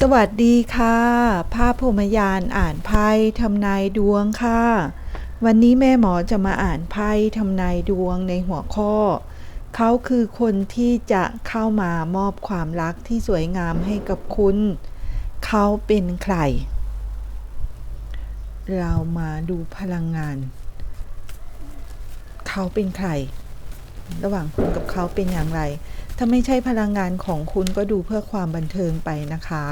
สวัสดีค่ะ ภาพพรมยานอ่านไพ่ทำนายดวงค่ะ วันนี้แม่หมอจะมาอ่านไพ่ทำนายดวงในหัวข้อ เขาคือคนที่จะเข้ามามอบความรักที่สวยงามให้กับคุณ เขาเป็นใคร เรามาดูพลังงาน เขาเป็นใคร ระหว่างคุณกับเขาเป็นอย่างไร ถ้าไม่ใช่พลังงานของคุณก็ดูเพื่อความบันเทิงไปนะคะ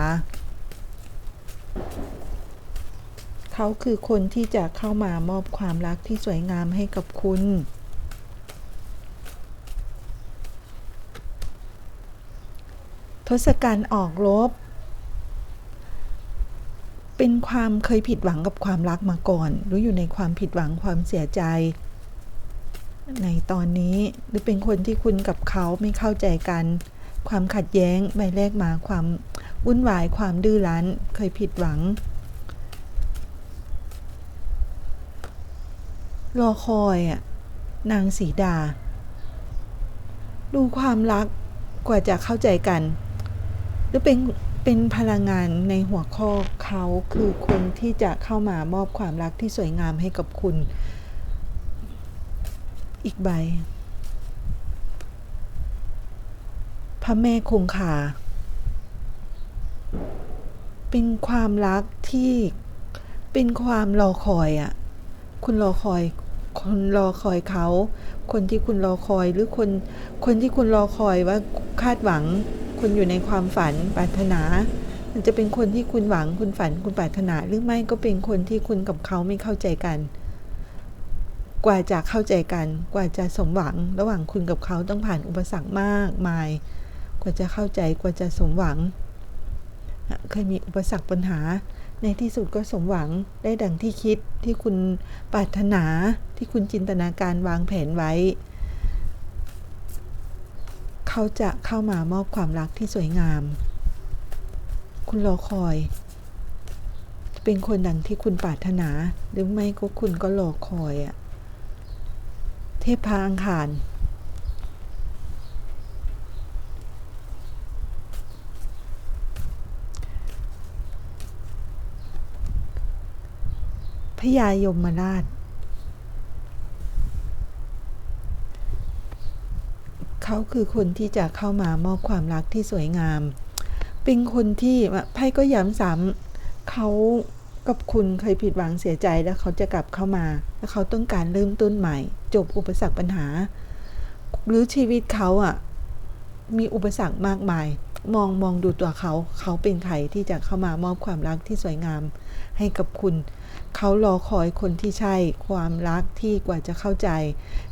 เขาคือคนที่จะเข้ามามอบความรักที่สวยงามให้กับคุณทศกัณฐ์ออกรบเป็นความเคยผิดหวังกับความรักมาก่อน หรืออยู่ในความผิดหวังความเสียใจ ในตอนนี้หรือเป็นคนที่คุณกับเขาไม่เข้าใจกัน ความขัดแย้งใบแรกมาความวุ่นวายความดื้อรั้นเคยผิดหวัง รอคอยอะนางสีดา ดูความรักกว่าจะเข้าใจกัน หรือเป็นเป็นพลังงานในหัวข้อเขาคือคนที่จะเข้ามามอบความรักที่สวยงามให้กับคุณ อีกใบ พระแม่คงคา เป็นความรักที่เป็นความรอคอยอะ่ะ คุณรอคอย คนรอคอยเขา คนที่คุณรอคอยหรือคน คนที่คุณรอคอยว่าคาดหวัง คุณอยู่ในความฝันปรารถนา มันจะเป็นคนที่คุณหวังคุณฝันคุณปรารถนา หรือไม่ก็เป็นคนที่คุณกับเขาไม่เข้าใจกัน กว่าจะเข้าใจกัน กว่าจะสมหวัง ระหว่างคุณกับเขาต้องผ่านอุปสรรคมากมาย กว่าจะเข้าใจกว่าจะสมหวัง เคยมีอุปสรรคปัญหา ในที่สุดก็สมหวังได้ดังที่คิดที่คุณปรารถนาที่คุณจินตนาการวางแผนไว้ เขาจะเข้ามามอบความรักที่สวยงาม คุณรอคอย เป็นคนดังที่คุณปรารถนา หรือไม่ก็คุณก็รอคอยอะ เทพพาอังคาร พญายมราช เขาคือคนที่จะเข้ามามอบความรักที่สวยงาม เป็นคนที่ไพ่ก็ย้ำซ้ำเขา กับคุณเคยผิดหวังเสียใจแล้วเขาจะกลับเข้ามา แล้วเขาต้องการเริ่มต้นใหม่ จบอุปสรรคปัญหา หรือชีวิตเขาอะมีอุปสรรคมากมาย มองมองดูตัวเขา เขาเป็นใครที่จะเข้ามามอบความรักที่สวยงามให้กับคุณ เขารอคอยคนที่ใช่ ความรักที่กว่าจะเข้าใจ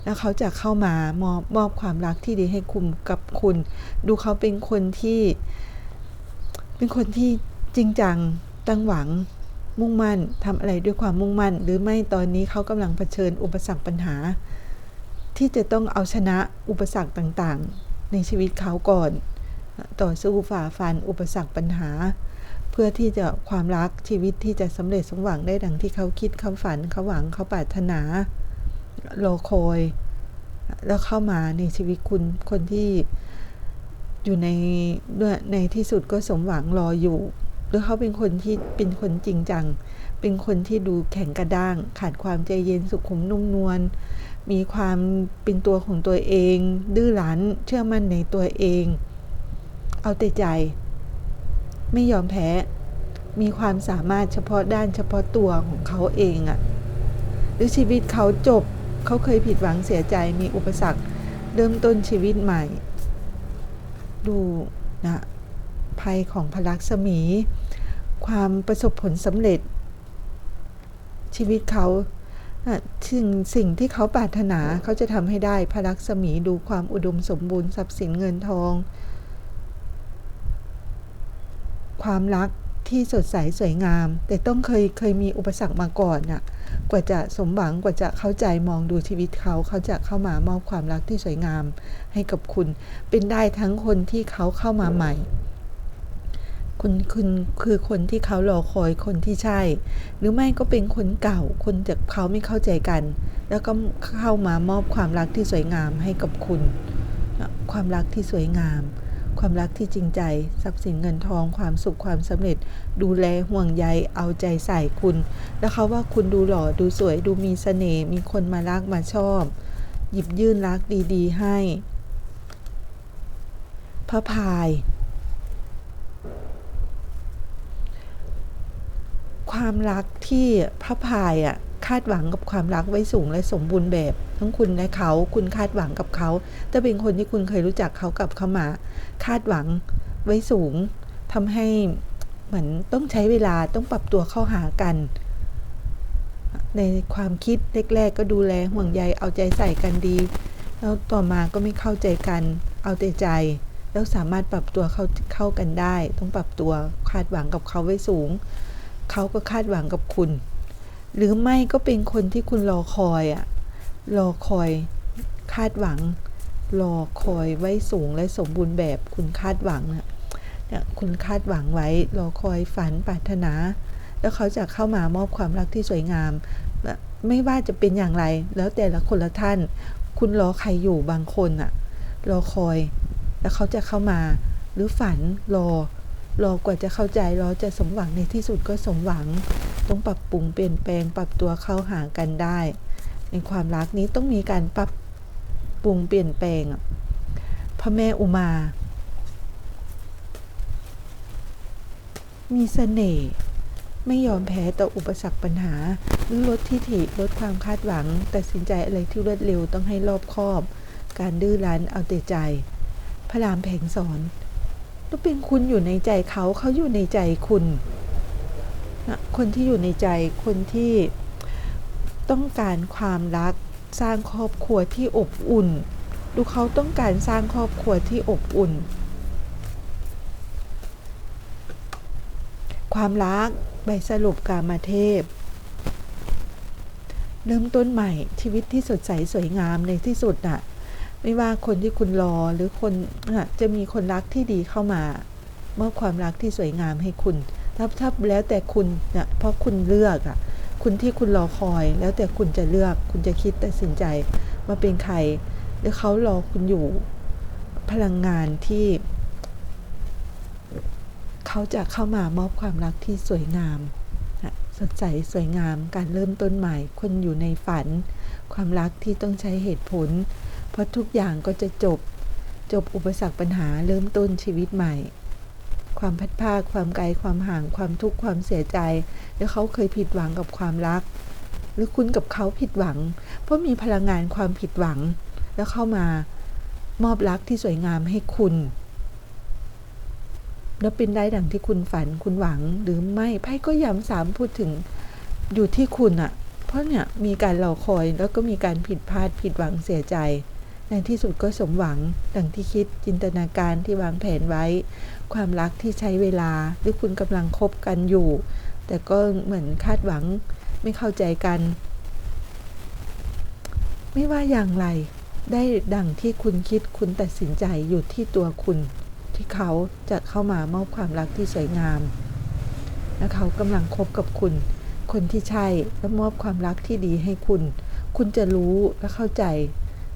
แล้วเขาจะเข้ามามอบมอบความรักที่ดีให้คุณกับคุณ ดูเขาเป็นคนที่ เป็นคนที่จริงจังตั้งหวัง มุ่งมั่นทำอะไรด้วยความมุ่งมั่น หรือไม่ตอนนี้เขากำลังเผชิญอุปสรรคปัญหา ที่จะต้องเอาชนะอุปสรรคต่างๆ ในชีวิตเขาก่อน ต่อสู้ฝ่าฟันอุปสรรคปัญหา เพื่อที่จะความรักชีวิตที่จะสำเร็จสมหวังได้ดังที่เขาคิดเขาฝันเขาหวังเขาปรารถนารอคอยแล้วเข้ามาในชีวิตคุณคนที่อยู่ในในที่สุดก็สมหวังรออยู่ หรือเขาเป็นคนที่เป็นคนจริงจัง เป็นคนที่ดูแข็งกระด้าง ขาดความใจเย็นสุขุมนุ่มนวล มีความเป็นตัวของตัวเอง ดื้อรั้น เชื่อมั่นในตัวเอง เอาแต่ใจ ไม่ยอมแพ้ มีความสามารถเฉพาะด้านเฉพาะตัวของเขาเองอะหรือชีวิตเขาจบ เขาเคยผิดหวังเสียใจ มีอุปสรรค เริ่มต้นชีวิตใหม่ ดูนะ ภัยของพลักษมี ความประสบผลสำเร็จ ชีวิตเขาสิ่งสิ่งที่เขาปรารถนาเขาจะทำให้ได้พลักษมีดูความอุดมสมบูรณ์ทรัพย์สินเงินทอง ความรักที่สดใสสวยงาม แต่ต้องเคยเคยมีอุปสรรคมาก่อนน่ะกว่าจะสมหวังกว่าจะเข้าใจมองดูชีวิตเขา เขาจะเข้ามามอบความรักที่สวยงามให้กับคุณ เป็นได้ทั้งคนที่เขาเข้ามาใหม่ คุณคุณคือคนที่เขารอคอยคนที่ใช่ หรือไม่ก็เป็นคนเก่า คนจากเขาไม่เข้าใจกัน แล้วก็เข้ามามอบความรักที่สวยงามให้กับคุณ ความรักที่สวยงาม ความรักที่จริงใจ ทรัพย์สินเงินทอง ความสุขความสำเร็จ ดูแลห่วงใยเอาใจใส่คุณ แล้วเขาว่าคุณดูหล่อดูสวยดูมีเสน่ห์มีคนมารักมาชอบ หยิบยื่นรักดี ๆ ให้ พระพาย ความรักที่พระพายอะคาดหวังกับความรักไว้สูงและสมบูรณ์แบบ ทั้งคุณและเขาคุณคาดหวังกับเขาถ้าเป็นคนที่คุณเคยรู้จักเขากับเขามา คาดหวังไว้สูงทำให้เหมือนต้องใช้เวลาต้องปรับตัวเข้าหากัน ในความคิดแรกๆ ก็ดูแลห่วงใยเอาใจใส่กันดี แล้วต่อมาก็ไม่เข้าใจกันเอาแต่ใจ แล้วสามารถปรับตัวเข้าเข้ากันได้ ต้องปรับตัวคาดหวังกับเขาไว้สูง เขาก็คาดหวังกับคุณ หรือไม่ก็เป็นคนที่คุณรอคอยอะรอคอย คาดหวัง รอคอยไว้สูงและสมบูรณ์แบบคุณคาดหวังเนี่ยเนี่ยคุณคาดหวังไว้ รอคอยฝันปรารถนา แล้วเขาจะเข้ามามอบความรักที่สวยงาม ไม่ว่าจะเป็นอย่างไร แล้วแต่ละคนละท่าน คุณรอใครอยู่บางคนอะรอคอย แล้วเขาจะเข้ามา หรือฝันรอ รอกว่าจะเข้าใจรอจะสมหวังในที่สุดก็สมหวัง ต้องปรับปรุงเปลี่ยนแปลงปรับตัวเข้าหากันได้ ในความรักนี้ต้องมีการปรับปรุงเปลี่ยนแปลงพระแม่อุมา มีเสน่ห์ไม่ยอมแพ้ต่ออุปสรรคปัญหา ลดทิฐิลดความคาดหวัง ตัดสินใจอะไรที่รวดเร็วต้องให้รอบคอบ การดื้อรั้นเอาแต่ใจ พระรามแผงสอน ต้องเป็นคุณอยู่ในใจเขาเขาอยู่ในใจคุณนะคนที่อยู่ในใจคนที่ต้องการความรักสร้างครอบครัวที่อบอุ่น ดูเขาต้องการสร้างครอบครัวที่อบอุ่น ความรักใบสรุปกามาเทพ เริ่มต้นใหม่ชีวิตที่สดใสสวยงามในที่สุดน่ะ ไม่ว่าคนที่คุณรอหรือคนจะมีคนรักที่ดีเข้ามามอบความรักที่สวยงามให้คุณ ถ้าถ้าแล้วแต่คุณเนี่ยเพราะคุณเลือกอะ คุณที่คุณรอคอย แล้วแต่คุณจะเลือก คุณจะคิดตัดสินใจมาเป็นใครหรือเขารอคุณอยู่พลังงานที่ เขาจะเข้ามามอบความรักที่สวยงามสดใสสวยงามการเริ่มต้นใหม่ คนอยู่ในฝัน ความรักที่ต้องใช้เหตุผล เพราะทุกอย่างก็จะจบ จบอุปสรรคปัญหาเริ่มต้นชีวิตใหม่ ความพัดภาคความไกลความห่างความทุกข์ความเสียใจแล้วเขาเคยผิดหวังกับความรัก หรือคุณกับเขาผิดหวัง เพราะมีพลังงานความผิดหวัง แล้วเข้ามามอบรักที่สวยงามให้คุณ แล้วเป็นได้ดังที่คุณฝันคุณหวังหรือไม่ไพ่ก็ย้ำสามพูดถึงอยู่ที่คุณอะเพราะเนี่ยมีการรอคอยแล้วก็มีการผิดพลาดผิดหวังเสียใจ ในที่สุดก็สมหวังดังที่คิดจินตนาการที่วางแผนไว้ ความรักที่ใช้เวลาหรือคุณกำลังคบกันอยู่ แต่ก็เหมือนคาดหวังไม่เข้าใจกัน ไม่ว่าอย่างไร ได้ดังที่คุณคิดคุณตัดสินใจอยู่ที่ตัวคุณ ที่เขาจะเข้ามามอบความรักที่สวยงาม และเขากำลังคบกับคุณ คนที่ใช่และมอบความรักที่ดีให้คุณ คุณจะรู้และเข้าใจ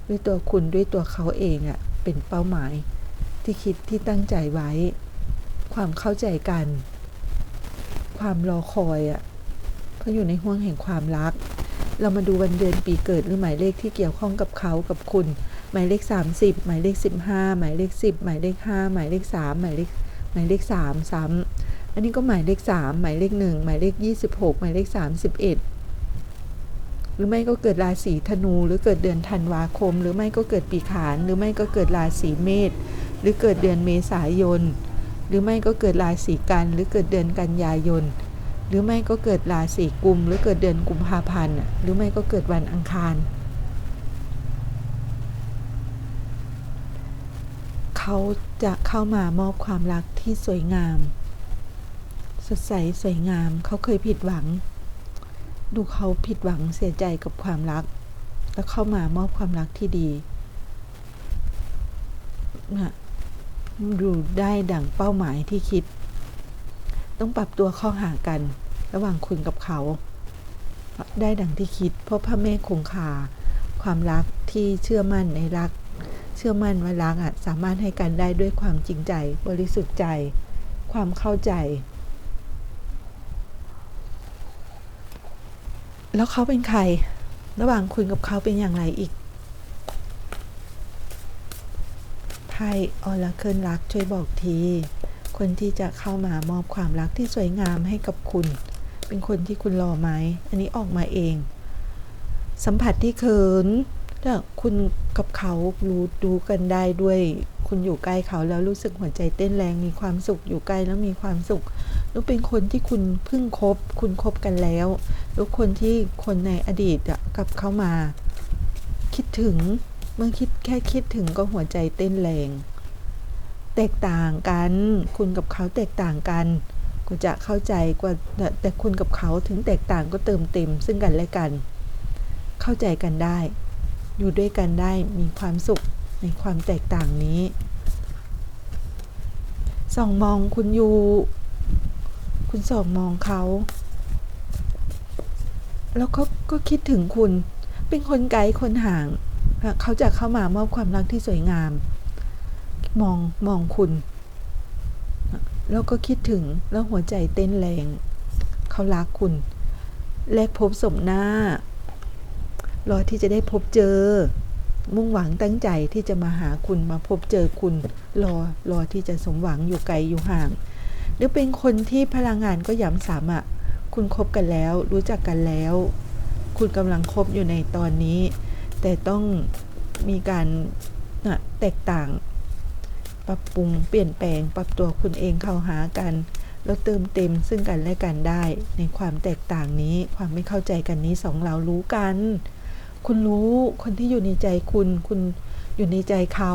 ด้วยตัวคุณด้วยตัวเขาเองอะ่ะเป็นเป้าหมายที่คิดที่ตั้งใจไว้ ความเข้าใจกัน ความรอคอยอะ่ะเพราะอยู่ในห่วงแห่งความรัก เรามาดูวันเดือนปีเกิดหรือหมายเลขที่เกี่ยวข้องกับเขากับคุณ หมายเลข 30 หมายเลข 15 หมายเลข 10 หมายเลข 5 หมายเลข 3 หมายเลขหมายเลข3ซ้ำอันนี้ก็หมายเลข 3 หมายเลข 1 หมายเลข 26 หมายเลข 31 หรือไม่ก็เกิดราศีธนู หรือเกิดเดือนธันวาคม หรือไม่ก็เกิดปีขาน หรือไม่ก็เกิดราศีเมษหรือเกิดเดือนเมษายน หรือไม่ก็เกิดราศีกัน หรือเกิดเดือนกันยายน หรือไม่ก็เกิดราศีกุม หรือเกิดเดือนกุมภาพันธ์หรือไม่ก็เกิดวันอังคาร เขาจะเข้ามามอบความรักที่สวยงาม สดใสสวยงามเขาเคยผิดหวัง ดูเขาผิดหวังเสียใจกับความรัก แล้วเข้ามามอบความรักที่ดีนะดูได้ดั่งเป้าหมายที่คิด ต้องปรับตัวเข้าหากัน ระหว่างคุณกับเขา ได้ดังที่คิด เพราะพระเมฆคงคาความรักที่เชื่อมั่นในรัก เชื่อมั่นว่ารักอะสามารถให้กันได้ด้วยความจริงใจ บริสุทธิ์ใจ ความเข้าใจ แล้วเขาเป็นใคร ระหว่างคุณกับเขาเป็นอย่างไรอีกไพ่ออราเคิลรักช่วยบอกที คนที่จะเข้ามามอบความรักที่สวยงามให้กับคุณ เป็นคนที่คุณรอไหม อันนี้ออกมาเอง สัมผัสที่เขินถ้าคุณกับเขารู้ดูกันได้ด้วยคุณอยู่ใกล้เขาแล้วรู้สึกหัวใจเต้นแรงมีความสุขอยู่ใกล้แล้วมีความสุขแล้วเป็นคนที่คุณเพิ่งคบ คุณคบกันแล้ว แล้วคนที่คนในอดีตกลับเข้ามา คิดถึงเมื่อคิดแค่คิดถึงก็หัวใจเต้นแรง แตกต่างกัน คุณกับเขาแตกต่างกันคุณจะเข้าใจกว่าแต่คุณกับเขาถึงแตกต่างก็เติมเต็ม ซึ่งกันและกัน เข้าใจกันได้ อยู่ด้วยกันได้มีความสุขในความแตกต่างนี้ส่องมองคุณอยู่ คุณส่องมองเขา แล้วเขาก็คิดถึงคุณ เป็นคนไกลคนห่าง เขาจะเข้ามามอบความรักที่สวยงาม มองมองคุณ แล้วก็คิดถึงแล้วหัวใจเต้นแรง เขารักคุณ แลกพบสมหน้า รอที่จะได้พบเจอ มุ่งหวังตั้งใจที่จะมาหาคุณมาพบเจอคุณ รอรอที่จะสมหวังอยู่ไกลอยู่ห่าง หรือเป็นคนที่พลังงานก็ย้ำสามอะ คุณคบกันแล้วรู้จักกันแล้ว คุณกำลังคบอยู่ในตอนนี้ แต่ต้องมีการนะแตกต่าง ปรับปรุงเปลี่ยนแปลง ปรับตัวคุณเองเข้าหากัน แล้วเติมเต็มซึ่งกันและกันได้ ในความแตกต่างนี้ความไม่เข้าใจกันนี้สองเรารู้กัน คุณรู้คนที่อยู่ในใจคุณ คุณอยู่ในใจเขา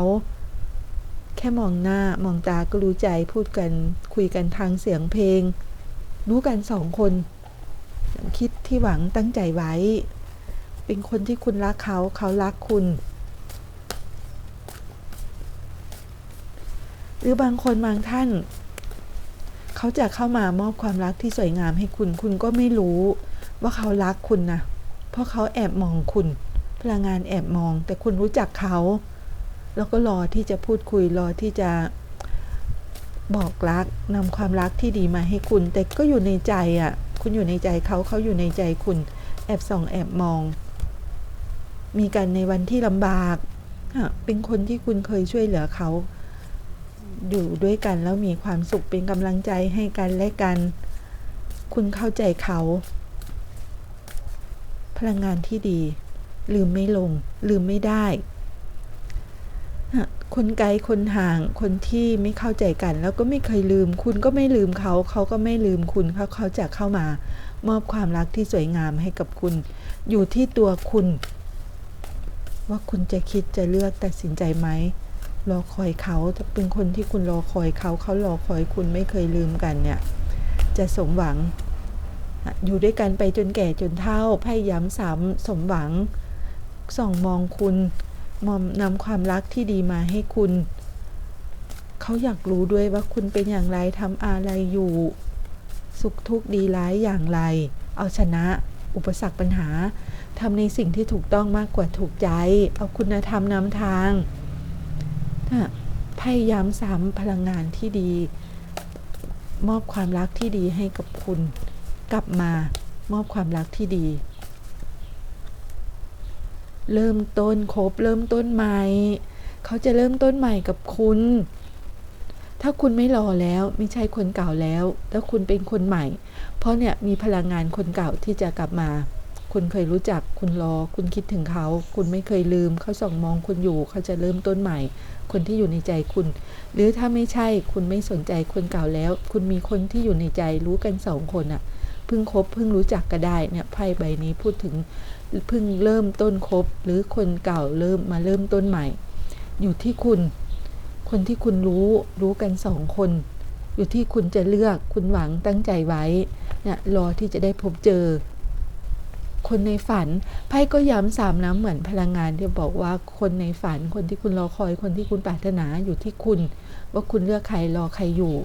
แค่มองหน้ามองตาก็รู้ใจพูดกันคุยกันทางเสียงเพลง รู้กันสองคนคิดที่หวังตั้งใจไว้ เป็นคนที่คุณรักเขาเขารักคุณ หรือบางคนบางท่าน เขาจะเข้ามามอบความรักที่สวยงามให้คุณ คุณก็ไม่รู้ว่าเขารักคุณนะ เพราะเขาแอบมองคุณ พลังงานแอบมอง แต่คุณรู้จักเขา แล้วก็รอที่จะพูดคุยรอที่จะ บอกรักนำความรักที่ดีมาให้คุณ แต่ก็อยู่ในใจอะ่ะ คุณอยู่ในใจเขาเขาอยู่ในใจคุณ แอบส่องแอบมอง มีกันในวันที่ลำบากเป็นคนที่คุณเคยช่วยเหลือเขา อยู่ด้วยกันแล้วมีความสุขเป็นกำลังใจให้กันและกัน คุณเข้าใจเขา พลังงานที่ดี ลืมไม่ลง ลืมไม่ได้ คนไกลคนห่างคนที่ไม่เข้าใจกัน แล้วก็ไม่เคยลืม คุณก็ไม่ลืมเขา เขาก็ไม่ลืมคุณเขาเขาจะเข้ามามอบความรักที่สวยงามให้กับคุณ อยู่ที่ตัวคุณ ว่าคุณจะคิดจะเลือกตัดสินใจไหมรอคอยเขาจะเป็นคนที่คุณรอคอยเขาเขารอคอยคุณไม่เคยลืมกันเนี่ย จะสมหวัง อยู่ด้วยกันไปจนแก่จนเฒ่าพยายามสามสมหวังส่องมองคุณ มอมนำความรักที่ดีมาให้คุณ เขาอยากรู้ด้วยว่าคุณเป็นอย่างไรทำอะไรอยู่ สุขทุกข์ดีร้ายอย่างไร เอาชนะ อุปสรรคปัญหาทำในสิ่งที่ถูกต้องมากกว่าถูกใจ เอาคุณธรรมนำทางพยายามสามพลังงานที่ดี มอบความรักที่ดีให้กับคุณ กลับมามอบความรักที่ดี เริ่มต้นคบเริ่มต้นใหม่ เขาจะเริ่มต้นใหม่กับคุณ ถ้าคุณไม่รอแล้วไม่ใช่คนเก่าแล้วแล้วคุณเป็นคนใหม่ เพราะเนี่ยมีพลังงานคนเก่าที่จะกลับมา คุณเคยรู้จักคุณรอ คุณคิดถึงเขา คุณไม่เคยลืม เขาส่องมองคุณอยู่ เขาจะเริ่มต้นใหม่ คนที่อยู่ในใจคุณ หรือถ้าไม่ใช่คุณไม่สนใจคนเก่าแล้ว คุณมีคนที่อยู่ในใจรู้กันสองคนอะเพิ่งคบเพิ่งรู้จักก็ได้เนี่ยไพ่ใบนี้พูดถึง เพิ่งเริ่มต้นคบ หรือคนเก่าเริ่มมาเริ่มต้นใหม่ อยู่ที่คุณ คนที่คุณรู้รู้กันสองคน อยู่ที่คุณจะเลือกคุณหวังตั้งใจไว้เนี่ยรอที่จะได้พบเจอ คนในฝันไพ่ก็ย้ำสามน้ำเหมือนพลังงานที่บอกว่าคนในฝันคนที่คุณรอคอยคนที่คุณปรารถนาอยู่ที่คุณ ว่าคุณเลือกใครรอใครอยู่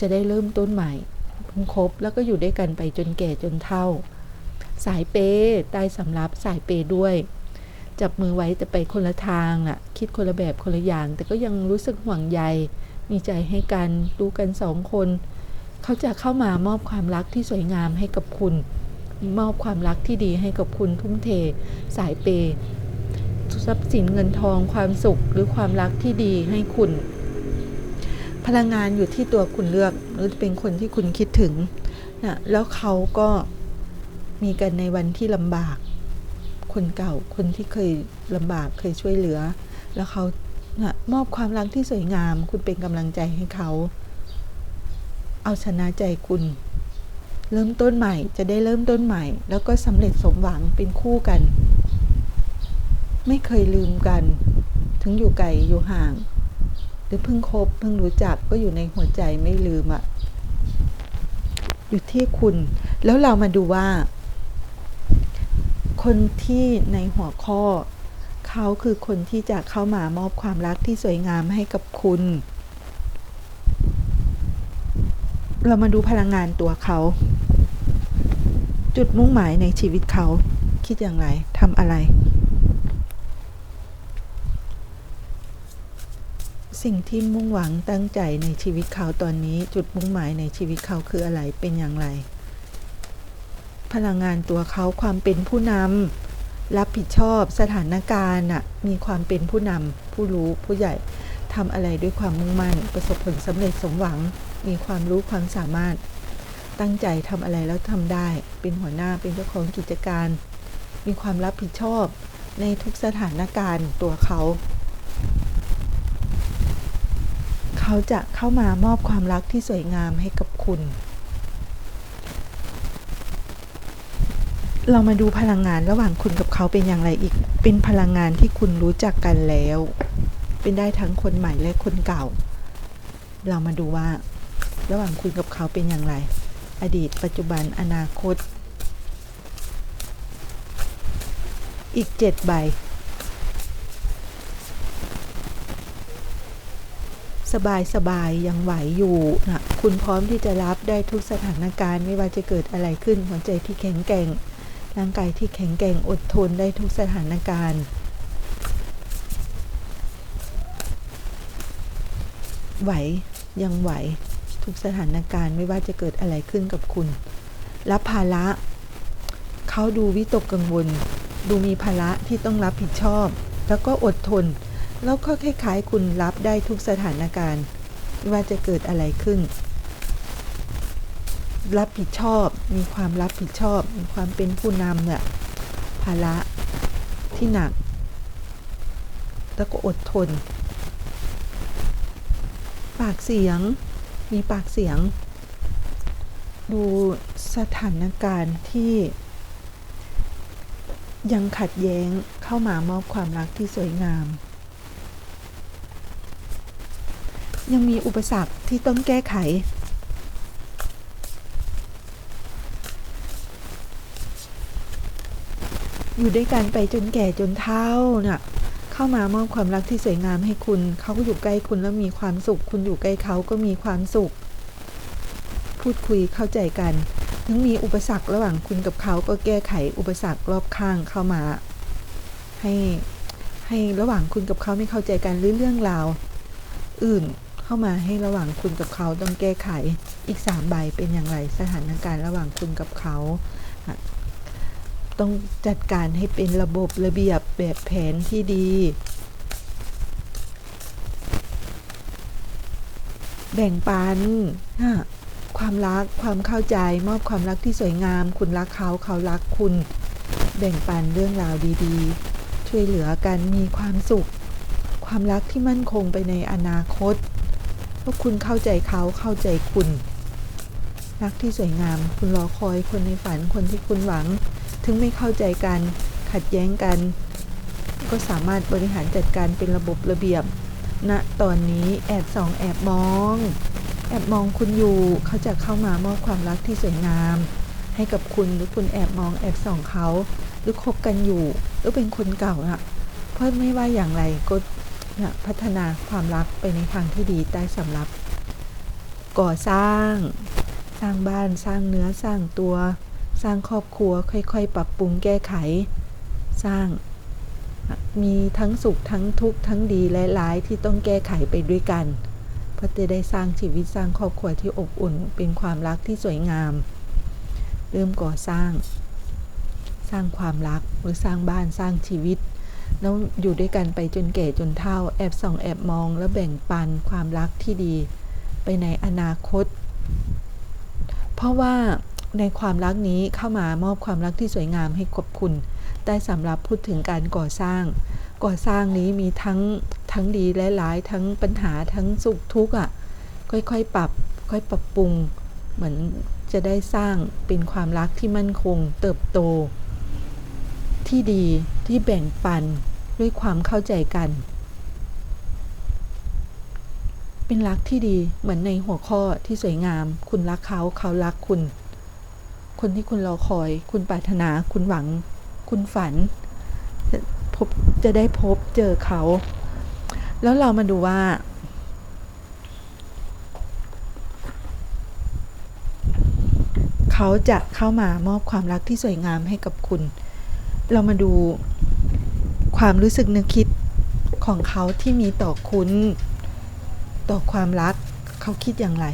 จะได้เริ่มต้นใหม่คบแล้วก็อยู่ด้วยกันไปจนแก่จนเฒ่า สายเปใต้สำรับสายเปด้วย จับมือไว้แต่ไปคนละทางอะคิดคนละแบบคนละอย่าง แต่ก็ยังรู้สึกห่วงใย มีใจให้กันรู้กันสองคน เขาจะเข้ามามอบความรักที่สวยงามให้กับคุณ มอบความรักที่ดีให้กับคุณทุ่มเท สายเปย์ทรัพย์สินเงินทองความสุขหรือความรักที่ดีให้คุณ พลังงานอยู่ที่ตัวคุณเลือกหรือเป็นคนที่คุณคิดถึงนะแล้วเขาก็ มีกันในวันที่ลำบาก คนเก่าคนที่เคยลำบากเคยช่วยเหลือ แล้วเขานะมอบความรักที่สวยงาม คุณเป็นกำลังใจให้เขา เอาชนะใจคุณ เริ่มต้นใหม่จะได้เริ่มต้นใหม่ แล้วก็สำเร็จสมหวังเป็นคู่กัน ไม่เคยลืมกัน ถึงอยู่ไกลอยู่ห่าง หรือเพิ่งคบเพิ่งรู้จักก็อยู่ในหัวใจไม่ลืมอะอยู่ที่คุณ แล้วเรามาดูว่า คนที่ในหัวข้อ เขาคือคนที่จะเข้ามามอบความรักที่สวยงามให้กับคุณ เรามาดูพลังงานตัวเขา จุดมุ่งหมายในชีวิตเขา คิดอย่างไรทำอะไร สิ่งที่มุ่งหวังตั้งใจในชีวิตเขาตอนนี้ จุดมุ่งหมายในชีวิตเขาคืออะไรเป็นอย่างไร พลังงานตัวเขาความเป็นผู้นำรับผิดชอบสถานการณ์น่ะมีความเป็นผู้นำผู้รู้ผู้ใหญ่ทำอะไรด้วยความมุ่งมั่น ประสบผลสำเร็จสมหวัง มีความรู้ความสามารถ ตั้งใจทำอะไรแล้วทำได้ เป็นหัวหน้าเป็นเจ้าของกิจการ มีความรับผิดชอบในทุกสถานการณ์ตัวเขา เขาจะเข้ามามอบความรักที่สวยงามให้กับคุณ เรามาดูพลังงานระหว่างคุณกับเขาเป็นอย่างไรอีก เป็นพลังงานที่คุณรู้จักกันแล้ว เป็นได้ทั้งคนใหม่และคนเก่า เรามาดูว่า ระหว่างคุณกับเขาเป็นอย่างไร อดีต ปัจจุบัน อนาคต อีกเจ็ดใบ สบายสบายยังไหวอยู่นะ คุณพร้อมที่จะรับได้ทุกสถานการณ์ไม่ว่าจะเกิดอะไรขึ้นหัวใจที่แข็งแกร่ง ร่างกายที่แข็งแกร่งอดทนได้ทุกสถานการณ์ไหวยังไหวทุกสถานการณ์ไม่ว่าจะเกิดอะไรขึ้นกับคุณรับภาระเขาดูวิตกกังวล ดูมีภาระที่ต้องรับผิดชอบ แล้วก็อดทน แล้วก็คล้ายๆ คุณรับได้ทุกสถานการณ์ ไม่ว่าจะเกิดอะไรขึ้น รับผิดชอบ มีความรับผิดชอบ มีความเป็นผู้นำเนี่ยภาระที่หนัก แล้วก็อดทน ปากเสียง มีปากเสียง ดูสถานการณ์ที่ ยังขัดแย้งเข้ามามอบความรักที่สวยงาม ยังมีอุปสรรคที่ต้องแก้ไข อยู่ด้วยกันไปจนแก่จนเฒ่าน่ะเข้ามามอบความรักที่สวยงามให้คุณ เขาก็อยู่ใกล้คุณแล้วมีความสุข คุณอยู่ใกล้เขาก็มีความสุข พูดคุยเข้าใจกัน ถึงมีอุปสรรคระหว่างคุณกับเขาก็แก้ไขอุปสรรครอบข้างเข้ามา ให้ให้ระหว่างคุณกับเขาไม่เข้าใจกันหรือเรื่องราวอื่นเข้ามาให้ระหว่างคุณกับเขาต้องแก้ไขอีกสามใบเป็นอย่างไรสถานการณ์ระหว่างคุณกับเขา ต้องจัดการให้เป็นระบบระเบียบแบบแผนที่ดี แบ่งปันความรักความเข้าใจมอบความรักที่สวยงาม คุณรักเขาเขารักคุณ แบ่งปันเรื่องราวดีๆ ช่วยเหลือกันมีความสุข ความรักที่มั่นคงไปในอนาคตเพราะคุณเข้าใจเขาเข้าใจคุณรักที่สวยงาม คุณรอคอยคนในฝันคนที่คุณหวัง ถึงไม่เข้าใจกัน ขัดแย้งกัน ก็สามารถบริหารจัดการเป็นระบบระเบียบณนะตอนนี้แอบส่องแอบมอง แอบมองคุณอยู่เขาจะเข้ามามอบความรักที่สวยงาม ให้กับคุณหรือคุณแอบมองแอบส่องเขาหรือคบกันอยู่หรือเป็นคนเก่าน่ะเพราะไม่ว่าอย่างไรก็นะพัฒนาความรักไปในทางที่ดีได้สำหรับ ก่อสร้าง สร้างบ้านสร้างเนื้อสร้างตัว สร้างครอบครัวค่อยๆ ปรับปรุงแก้ไข สร้างมีทั้งสุขทั้งทุกข์ทั้งดีและร้ายที่ต้องแก้ไขไปด้วยกันเพื่อจะได้สร้างชีวิตสร้างครอบครัวที่อบอุ่น เป็นความรักที่สวยงาม เริ่มก่อสร้าง สร้างความรักหรือสร้างบ้านสร้างชีวิต แล้วอยู่ด้วยกันไปจนแก่จนเฒ่าแอบส่องแอบมอง แล้วแบ่งปันความรักที่ดี ไปในอนาคต เพราะว่า ในความรักนี้เข้ามามอบความรักที่สวยงามให้กับคุณได้สำหรับพูดถึงการก่อสร้าง ก่อสร้างนี้มีทั้งทั้งดีและร้ายทั้งปัญหาทั้งสุขทุกข์อะค่อยๆ ปรับ ค่อยปรับปรุง เหมือนจะได้สร้างเป็นความรักที่มั่นคง เติบโต ที่ดีที่แบ่งปันด้วยความเข้าใจกัน เป็นรักที่ดีเหมือนในหัวข้อที่สวยงาม คุณรักเขาเขารักคุณ คนที่คุณรอคอย คุณปรารถนา คุณหวัง คุณฝัน พบจะได้พบเจอเขา แล้วเรามาดูว่า เขาจะเข้ามามอบความรักที่สวยงามให้กับคุณ เรามาดูความรู้สึกนึกคิดของเขาที่มีต่อคุณ ต่อความรักเขาคิดอย่างไร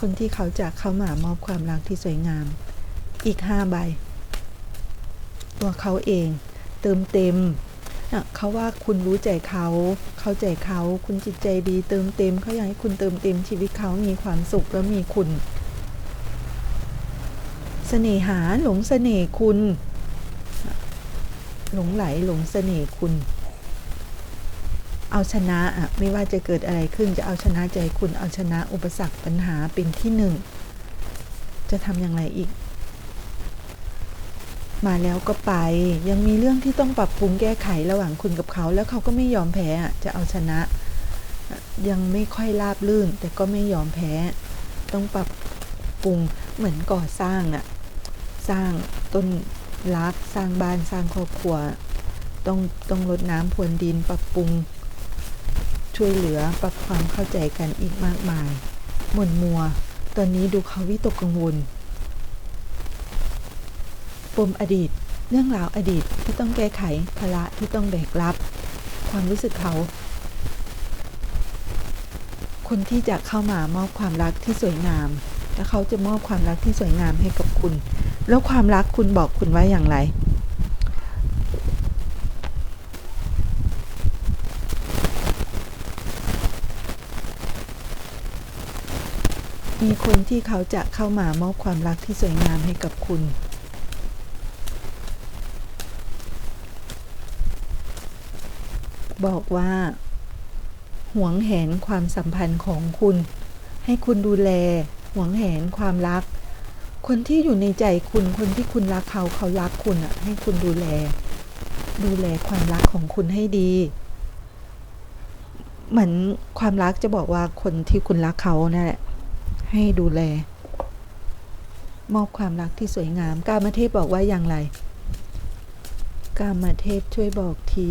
คนที่เขาจะเข้ามามอบความรักที่สวยงาม อีกห้าใบ ตัวเขาเอง เติมเต็มเขาว่าคุณรู้ใจเขาเข้าใจเขาคุณจิตใจดี เติมเต็มเขาอยากให้คุณเติมเต็มชีวิตเขามีความสุขแล้วมีคุณเสน่หาหลงเสน่ห์คุณ หลงไหลหลงเสน่ห์คุณ เอาชนะอะไม่ว่าจะเกิดอะไรขึ้นจะเอาชนะใจคุณเอาชนะอุปสรรคปัญหาเป็นที่หนึ่ง จะทำอย่างไรอีก มาแล้วก็ไปยังมีเรื่องที่ต้องปรับปรุงแก้ไขระหว่างคุณกับเขา แล้วเขาก็ไม่ยอมแพ้อะจะเอาชนะ ยังไม่ค่อยราบลื่น แต่ก็ไม่ยอมแพ้ ต้องปรับปรุงเหมือนก่อสร้างอะสร้างต้นรักสร้างบ้านสร้างครอบครัว ต้องต้องลดน้ำพรวนดินปรับปรุง ช่วยเหลือปรับความเข้าใจกันอีกมากมาย หม่นมัว ตอนนี้ดูเขาวิตกกังวล ปมอดีต เรื่องราวอดีตที่ต้องแก้ไขภาระที่ต้องแบกรับ ความรู้สึกเขา คนที่จะเข้ามามอบความรักที่สวยงาม และเขาจะมอบความรักที่สวยงามให้กับคุณ แล้วความรักคุณบอกคุณว่าอย่างไร มีคนที่เขาจะเข้ามามอบความรักที่สวยงามให้กับคุณ บอกว่าหวงแหนความสัมพันธ์ของคุณ ให้คุณดูแลหวงแหนความรัก คนที่อยู่ในใจคุณคนที่คุณรักเขาเขารักคุณอะ ให้คุณดูแล ดูแลความรักของคุณให้ดีเหมือนความรักจะบอกว่าคนที่คุณรักเขานั่นแหละ ให้ดูแล มอบความรักที่สวยงาม กามเทพบอกว่าอย่างไร กามเทพช่วยบอกที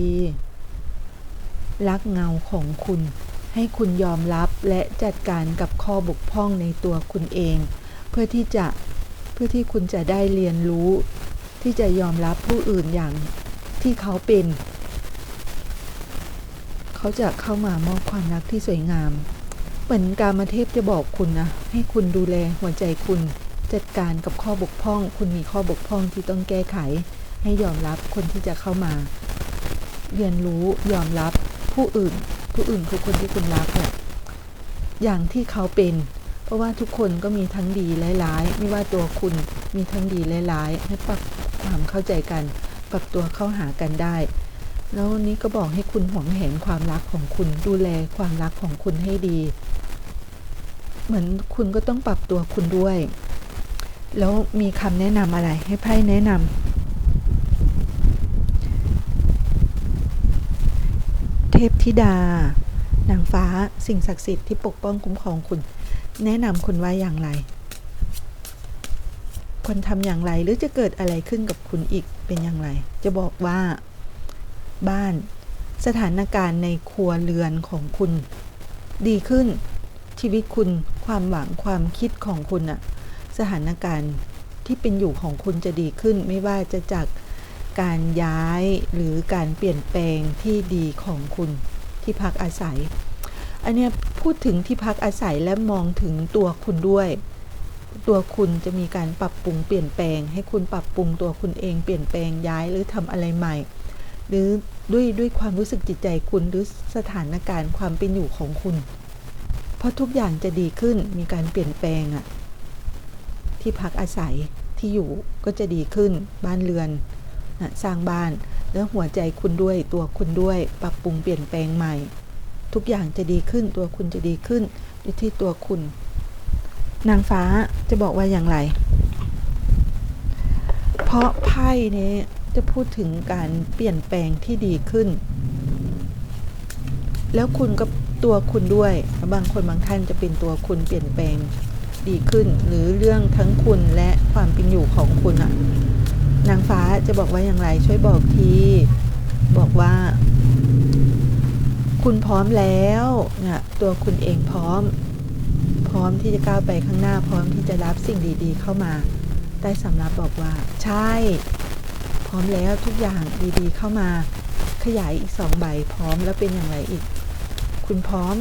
รักเงาของคุณ ให้คุณยอมรับและจัดการกับข้อบกพร่องในตัวคุณเอง เพื่อที่จะเพื่อที่คุณจะได้เรียนรู้ ที่จะยอมรับผู้อื่นอย่างที่เขาเป็น เขาจะเข้ามามอบความรักที่สวยงาม เหมือนกามเทพจะบอกคุณนะ ให้คุณดูแลหัวใจคุณ จัดการกับข้อบกพร่อง คุณมีข้อบกพร่องที่ต้องแก้ไข ให้ยอมรับคนที่จะเข้ามา เรียนรู้ยอมรับผู้อื่น ผู้อื่นคือคนที่คุณรักเนี่ยอย่างที่เขาเป็น เพราะว่าทุกคนก็มีทั้งดีและร้าย ไม่ว่าตัวคุณมีทั้งดีและร้ายให้ปรับความเข้าใจกัน ปรับตัวเข้าหากันได้ แล้วนนี้ก็บอกให้คุณหวงแหนความรักของคุณดูแลความรักของคุณให้ดี เหมือนคุณก็ต้องปรับตัวคุณด้วย แล้วมีคำแนะนำอะไร ให้ไพ่แนะนำเทพธิดานางฟ้าสิ่งศักดิ์สิทธิ์ที่ปกป้องคุ้มครองคุณ แนะนำคุณว่าอย่างไรควรทำอย่างไรหรือจะเกิดอะไรขึ้นกับคุณอีกเป็นอย่างไร จะบอกว่าบ้านสถานการณ์ในครัวเรือนของคุณ ดีขึ้นชีวิตคุณ ความหวังความคิดของคุณอะสถานการณ์ที่เป็นอยู่ของคุณจะดีขึ้น ไม่ว่าจะจากการย้ายหรือการเปลี่ยนแปลงที่ดีของคุณที่พักอาศัย อันเนี้ยพูดถึงที่พักอาศัยและมองถึงตัวคุณด้วย ตัวคุณจะมีการปรับปรุงเปลี่ยนแปลง ให้คุณปรับปรุงตัวคุณเองเปลี่ยนแปลงย้ายหรือทำอะไรใหม่ หรือด้วยด้วยความรู้สึกจิตใจคุณหรือสถานการณ์ความเป็นอยู่ของคุณ เพราะทุกอย่างจะดีขึ้นมีการเปลี่ยนแปลงอะที่พักอาศัยที่อยู่ก็จะดีขึ้นบ้านเรือนนะสร้างบ้านแล้วหัวใจคุณด้วยตัวคุณด้วย ปรับปรุงเปลี่ยนแปลงใหม่ ทุกอย่างจะดีขึ้นตัวคุณจะดีขึ้นอยู่ที่ตัวคุณ นางฟ้าจะบอกว่าอย่างไร เพราะไพ่นี้จะพูดถึงการเปลี่ยนแปลงที่ดีขึ้น แล้วคุณก็ ตัวคุณด้วยบางคนบางท่านจะเป็นตัวคุณเปลี่ยนแปลงดีขึ้น หรือเรื่องทั้งคุณและความเป็นอยู่ของคุณอะนางฟ้าจะบอกว่าอย่างไรช่วยบอกทีบอกว่า คุณพร้อมแล้วเนี่ยตัวคุณเองพร้อม พร้อมที่จะก้าวไปข้างหน้าพร้อมที่จะรับสิ่งดี ๆ เข้ามาได้สำรับบอกว่า ใช่ พร้อมแล้วทุกอย่างดีๆ เข้ามา ขยายอีกสองใบพร้อมแล้วเป็นอย่างไรอีก คุณพร้อม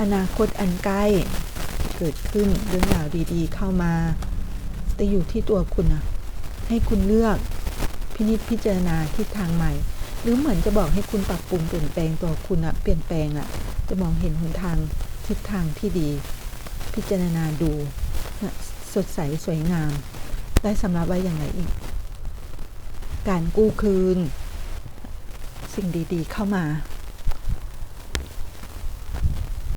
อนาคตอันใกล้เกิดขึ้นเรื่องราวดีๆ เข้ามา แต่อยู่ที่ตัวคุณนะให้คุณเลือกพินิจพิจารณาทิศทางใหม่ หรือเหมือนจะบอกให้คุณปรับปรุงเปลี่ยนแปลงตัวคุณอะเปลี่ยนแปลงอะจะมองเห็นหนทางทิศทางที่ดี พิจารณาดูนะสดใสสวยงาม ได้สำหรับไว้อย่างไรอีก การกู้คืน สิ่งดีๆ เข้ามา